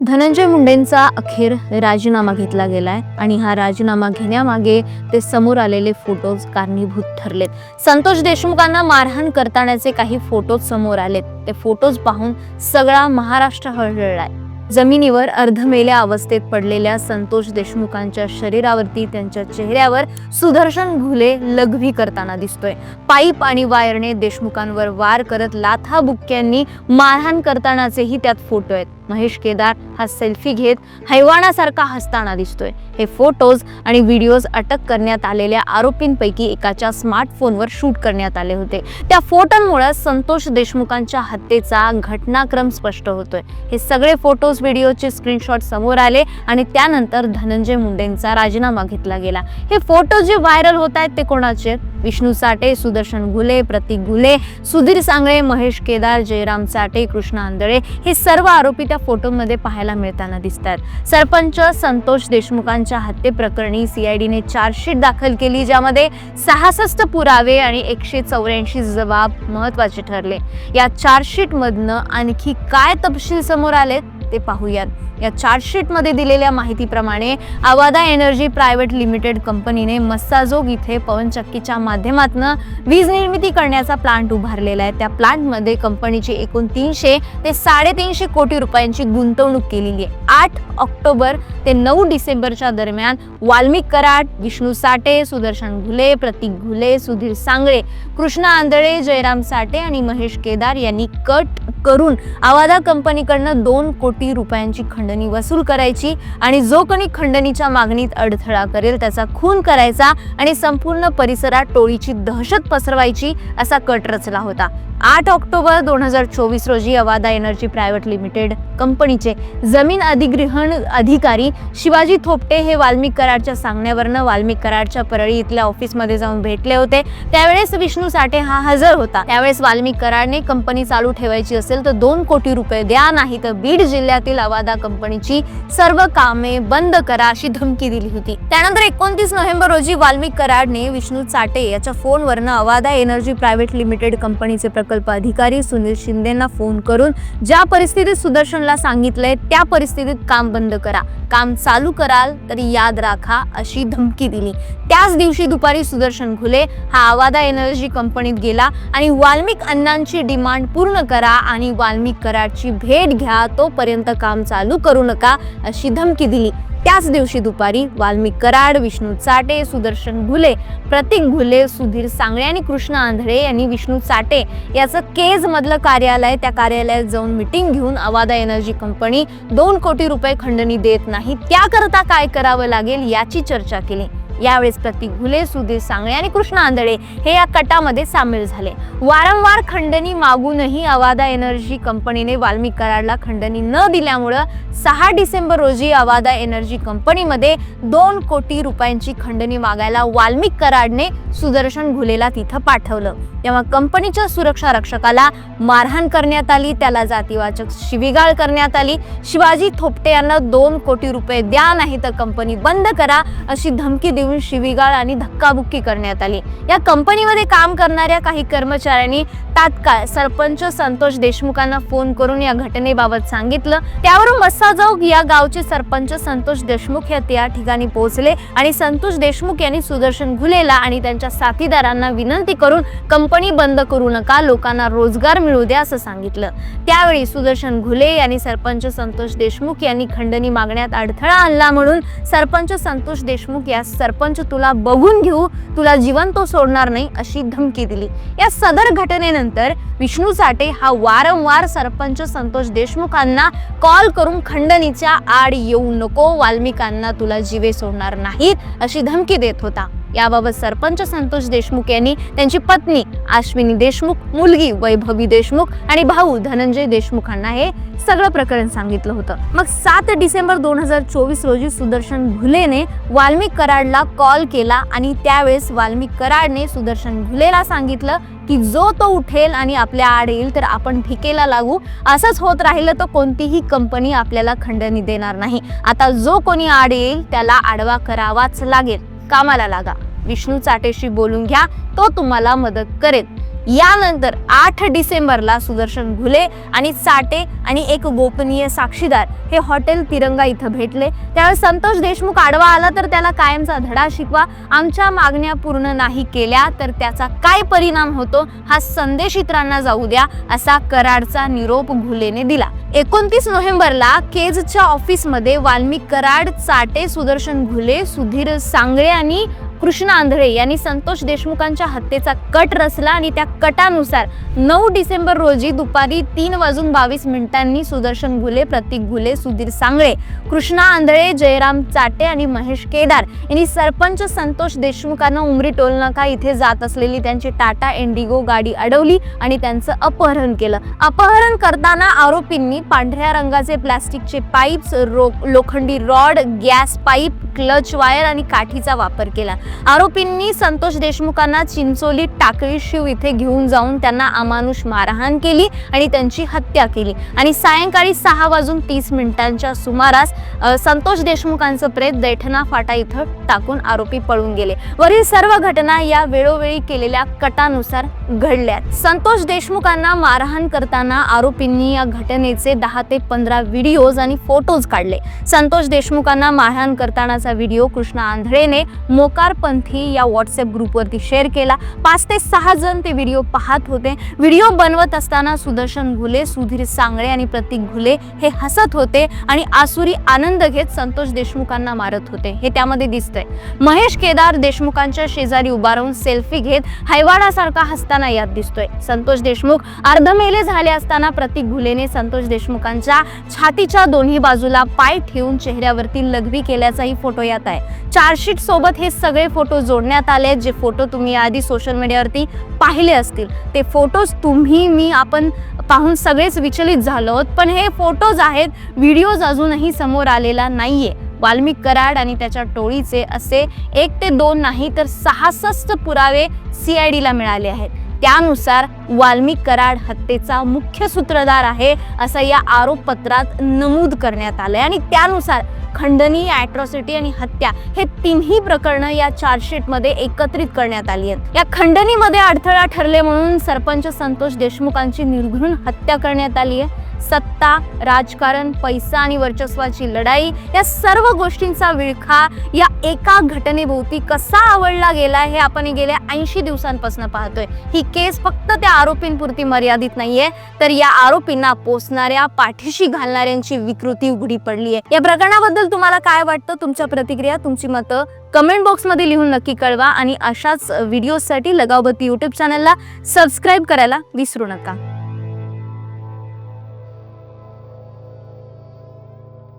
धनंजय मुंडेंचा अखेर राजीनामा घेतला गेलाय आणि हा राजीनामा घेण्यामागे ते समोर आलेले फोटोज कारणीभूत ठरलेत. संतोष देशमुखांना मारहाण करतानाचे काही फोटोज समोर आलेत. ते फोटोज पाहून सगळा महाराष्ट्र हळहळलाय. जमिनीवर अर्धमेल्या अवस्थेत पडलेल्या संतोष देशमुखांच्या शरीरावरती त्यांच्या चेहऱ्यावर सुदर्शन घुले लघवी करताना दिसतोय. पाईप आणि वायरने देशमुखांवर वार करत लाथाबुक्क्यांनी मारहाण करतानाचेही त्यात फोटो आहेत. महेश केदार हा सेल्फी घेत हैवाणासारखा हसताना दिसतोय. हे फोटोज आणि व्हिडिओज अटक करण्यात आलेल्या आरोपींपैकी एकाच्या स्मार्टफोनवर शूट करण्यात आले होते. त्या फोटोंमुळे संतोष देशमुखांच्या हत्येचा घटनाक्रम स्पष्ट होतोय. हे सगळे फोटोज व्हिडिओचे स्क्रीनशॉट समोर आले आणि त्यानंतर धनंजय मुंडेंचा राजीनामा घेतला गेला. हे फोटो जे व्हायरल होत आहेत ते कोणाचे? विष्णू साठे सुदर्शन घुले प्रतीक घुले सुधीर सांगळे महेश केदार जयराम साठे कृष्ण आंधळे. हे सर्व आरोपी त्या फोटोमध्ये पाहायला मिळताना दिसतात. सरपंच संतोष देशमुखांच्या हत्येप्रकरणी सीआयडीने चार्जशीट दाखल केली ज्यामध्ये सहासष्ट पुरावे आणि एकशे चौऱ्याऐंशी जबाब महत्त्वाचे ठरले. या चार्जशीटमधनं आणखी काय तपशील समोर आले ते पाहूयात. या चार्जशीटमध्ये दिलेल्या माहितीप्रमाणे आवादा एनर्जी प्रायव्हेट लिमिटेड कंपनीने मस्साजोग इथे पवनचक्कीच्या माध्यमातून वीज निर्मिती करण्याचा प्लांट उभारलेला आहे. त्या प्लांटमध्ये कंपनीची एकूण तीनशे ते साडेतीनशे कोटी रुपयांची गुंतवणूक केलेली आहे. आठ ऑक्टोबर ते नऊ डिसेंबरच्या दरम्यान वाल्मिक कराड विष्णू साठे सुदर्शन घुले प्रतीक घुले सुधीर सांगळे कृष्ण आंधळे जयराम साठे आणि महेश केदार यांनी कट करून आवादा कंपनीकडनं दोन कोटी रुपयांची खंडणी वसूल करायची आणि जो कोणी खंडणीच्या मागणीत अडथळा करेल त्याचा खून करायचा आणि संपूर्ण परिसरात टोळीची दहशत पसरवायची असा कट रचला होता. आठ ऑक्टोबर दोन हजार चोवीस रोजी अवादा एनर्जी प्रायव्हेट लिमिटेड कंपनीचे जमीन अधिग्रहण अधिकारी शिवाजी थोपटे हे वाल्मिक कराडच्या सांगण्यावरनं वाल्मिक कराडच्या परळी इथल्या ऑफिसमध्ये जाऊन भेटले होते. त्यावेळेस विष्णू साठे हा हजर होता. त्यावेळेस वाल्मिक कराडने कंपनी चालू ठेवायची असेल तर दोन कोटी रुपये द्या नाही तर बीड जिल्ह्यातील अवादा कंपनीची सर्व कामे बंद करा अशी धमकी दिली होती. त्यानंतर एकोणतीस नोव्हेंबर रोजी वाल्मिक कराडने विष्णू चाटे याच्या फोनवरनं अवादा एनर्जी प्रायव्हेट लिमिटेड कंपनीचे प्रकल्प अधिकारी सुनील शिंदेना फोन करून ज्या परिस्थितीत सुदर्शनला सांगितलंय त्या परिस्थितीत काम बंद करा. काम चालू कराल तरी याद राखा अशी धमकी दिली. त्याच दिवशी दुपारी सुदर्शन घुले हा आवादा एनर्जी कंपनीत गेला आणि वाल्मिक अण्णांची डिमांड पूर्ण करा आणि वाल्मिक कराडची भेट घ्या तोपर्यंत काम चालू करू नका अशी धमकी दिली. त्याच दिवशी दुपारी वाल्मिक कराड विष्णू चाटे सुदर्शन घुले प्रतीक घुले सुधीर सांगळे आणि कृष्ण आंधळे यांनी विष्णू चाटे याचं केज मधलं कार्यालय त्या कार्यालयात जाऊन मिटिंग घेऊन अवादा एनर्जी कंपनी दोन कोटी रुपये खंडणी देत नाही. त्याकरता काय करावं लागेल याची चर्चा केली. यावेळेस प्रतीक घुले सुधीर सांगळे आणि कृष्ण आंधळे हे या कटामध्ये सामील झाले. वारंवार खंडणी मागूनही अवादा एनर्जी कंपनीने वाल्मिक कराडला खंडणी न दिल्यामुळं सहा डिसेंबर रोजी अवादा एनर्जी कंपनीमध्ये दोन कोटी रुपयांची खंडणी मागायला वाल्मिक कराडने सुदर्शन घुलेला तिथं पाठवलं. तेव्हा कंपनीच्या सुरक्षा रक्षकाला मारहाण करण्यात आली त्याला जातीवाचक शिवीगाळ करण्यात आली. शिवाजी थोपटे यांना दोन कोटी रुपये द्या नाही तर कंपनी बंद करा अशी धमकी देऊन शिवीगाळ आणि धक्काबुक्की करण्यात आली. या कंपनीमध्ये काम करणाऱ्या काही कर्मचाऱ्यांनी तात्काळ सरपंच संतोष देशमुखांना फोन करून या घटनेबाबत सांगितलं. त्यावरून मस्साजोग या गावचे सरपंच संतोष देशमुख या त्या ठिकाणी पोहोचले आणि संतोष देशमुख यांनी सुदर्शन घुलेला आणि त्यांच्या साथीदारांना विनंती करून कंपनी बंद करू नका लोकांना रोजगार मिळू द्या असं सांगितलं. त्यावेळी सुदर्शन घुले यांनी सरपंच संतोष देशमुख यांनी खंडणी मागण्यात अडथळा आणला म्हणून सरपंच संतोष देशमुख या सरपंच सरपंच तुला बघून घेऊ तुला जिवंत सोडणार नाही अशी धमकी दिली. या सदर घटनेनंतर विष्णू साठे हा वारंवार सरपंच संतोष देशमुखांना कॉल करून खंडणीच्या आड येऊ नको वाल्मिकांना तुला जीवे सोडणार नाहीत अशी धमकी देत होता. याबाबत सरपंच संतोष देशमुख यांनी त्यांची पत्नी अश्विनी देशमुख मुलगी वैभवी देशमुख आणि भाऊ धनंजय देशमुखांना हे सगळं प्रकरण सांगितलं होतं. मग सात डिसेंबर दोन हजार चोवीस रोजी सुदर्शन घुलेने वाल्मिक कराडला कॉल केला आणि त्यावेळेस वाल्मिक कराडने सुदर्शन घुलेला सांगितलं की जो तो उठेल आणि आपल्या आड येईल तर आपण ठिकेला लागू. असंच होत राहिलं तर कोणतीही कंपनी आपल्याला खंडणी देणार नाही. आता जो कोणी आड येईल त्याला आडवा करावाच लागेल. कामाला लागा. विष्णू चाटेशी बोलून घ्या तो तुम्हाला मदत करेल. यानंतर आठ डिसेंबरला सुदर्शन घुले आणि चाटे आणि एक गोपनीय साक्षीदार हे हॉटेल तिरंगा इथं भेटले. त्यावेळी संतोष देशमुख आडवा आला तर त्याला कायमचा धडा शिकवा. आमच्या मागण्या पूर्ण नाही केल्या तर त्याचा काय परिणाम होतो हा संदेश इतरांना जाऊ द्या असा कराडचा निरोप घुलेने दिला. एकोणतीस नोव्हेंबरला केजच्या ऑफिसमध्ये वाल्मिक कराड चाटे सुदर्शन घुले सुधीर सांगळे आणि कृष्ण आंधळे यांनी संतोष देशमुखांच्या हत्येचा कट रचला आणि त्या कटानुसार नऊ डिसेंबर रोजी दुपारी तीन वाजून बावीस मिनिटांनी सुदर्शन घुले प्रतीक घुले सुधीर सांगळे कृष्णा आंधळे जयराम चाटे आणि महेश केदार यांनी सरपंच संतोष देशमुखांना उमरी टोलनाका इथे जात असलेली त्यांची टाटा इंडिगो गाडी अडवली आणि त्यांचं अपहरण केलं. अपहरण करताना आरोपींनी पांढऱ्या रंगाचे प्लास्टिकचे पाईप्स लोखंडी rod gas pipe clutch wire आणि काठीचा वापर केला. आरोपींनी संतोष देशमुखांना चिंचोली टाकळी शिव इथे घेऊन जाऊन त्यांना अमानुष मारहाण केली आणि त्यांची हत्या केली. आणि सायंकाळी सहा वाजून तीस मिनिटांच्या सुमारास संतोष देशमुखांचं प्रेत दैठणा फाटा इथं टाकून आरोपी पळून गेले. वरील सर्व घटना या वेळोवेळी केलेल्या कटानुसार घडल्या संतोष देशमुखांना मारहाण करताना आरोपींनी या घटनेचे दहा ते पंधरा व्हिडिओज आणि फोटोज काढले. संतोष देशमुखांना मारहाण करताना गाण्याचा व्हिडिओ कृष्णा आंधळेने मोकारपंथी या व्हॉट्सअप ग्रुपवरती शेअर केला. पाच ते सहा जण ते व्हिडिओ पाहत होते. व्हिडिओ बनवत असताना सुदर्शन घुले सुधीर सांगळे आणि प्रतीक घुले हे हसत होते आणि आसुरी आनंद घेत संतोष देशमुखांना मारत होते. हे त्यामध्ये दिसतंय. महेश केदार देशमुखांच्या शेजारी उभा राहून सेल्फी घेत हैवाडासारखा हसताना यात दिसतोय. संतोष देशमुख अर्धमेले झाले असताना प्रतीक घुलेने संतोष देशमुखांच्या छातीच्या दोन्ही बाजूला पाय ठेवून चेहऱ्यावरती लघवी केल्याचाही फोटो फोटो यात आहे. चार्जशीट सोबत हे सगळे फोटो जोडण्यात आले जे फोटो तुम्ही आधी सोशल मीडियावरती पाहिले असतील. ते फोटोज तुम्ही मी आपण पाहून सगळेच विचलित झालो आहोत. पण हे फोटोज आहेत व्हिडिओज अजूनही समोर आलेला नाही आहे वाल्मिक कराड आणि त्याच्या टोळीचे असे एक ते दोन नाही तर सहासष्ट पुरावे सी आय डीला मिळाले आहेत. त्यानुसार वाल्मिक कराड हत्येचा मुख्य सूत्रधार आहे असं या आरोपपत्रात नमूद करण्यात आलं आहे आणि त्यानुसार खंडनी ॲट्रॉसिटी आणि हत्या हे तिन्ही प्रकरणं या चार्जशीटमध्ये एकत्रित करण्यात आली आहेत. या खंडनीमध्ये अडथळा ठरले म्हणून सरपंच संतोष देशमुखांची निर्घृण हत्या करण्यात आली आहे. सत्ता राजकारण पैसा आणि वर्चस्वाची लढाई या सर्व गोष्टींचा विळखा या एका घटनेभोवती कसा आवडला गेला हे आपण गेल्या ऐंशी दिवसांपासून पाहतोय. ही केस फक्त त्या आरोपींपुरती मर्यादित नाहीये तर या आरोपींना पोचणाऱ्या पाठीशी घालणाऱ्यांची विकृती उघडी पडली आहे या प्रकरणाबद्दल तुम्हाला काय वाटतं? तुमच्या प्रतिक्रिया तुमची मतं कमेंट बॉक्समध्ये लिहून नक्की कळवा आणि अशाच व्हिडिओसाठी लगावबत्ती यूट्यूब चॅनलला सबस्क्राईब करायला विसरू नका.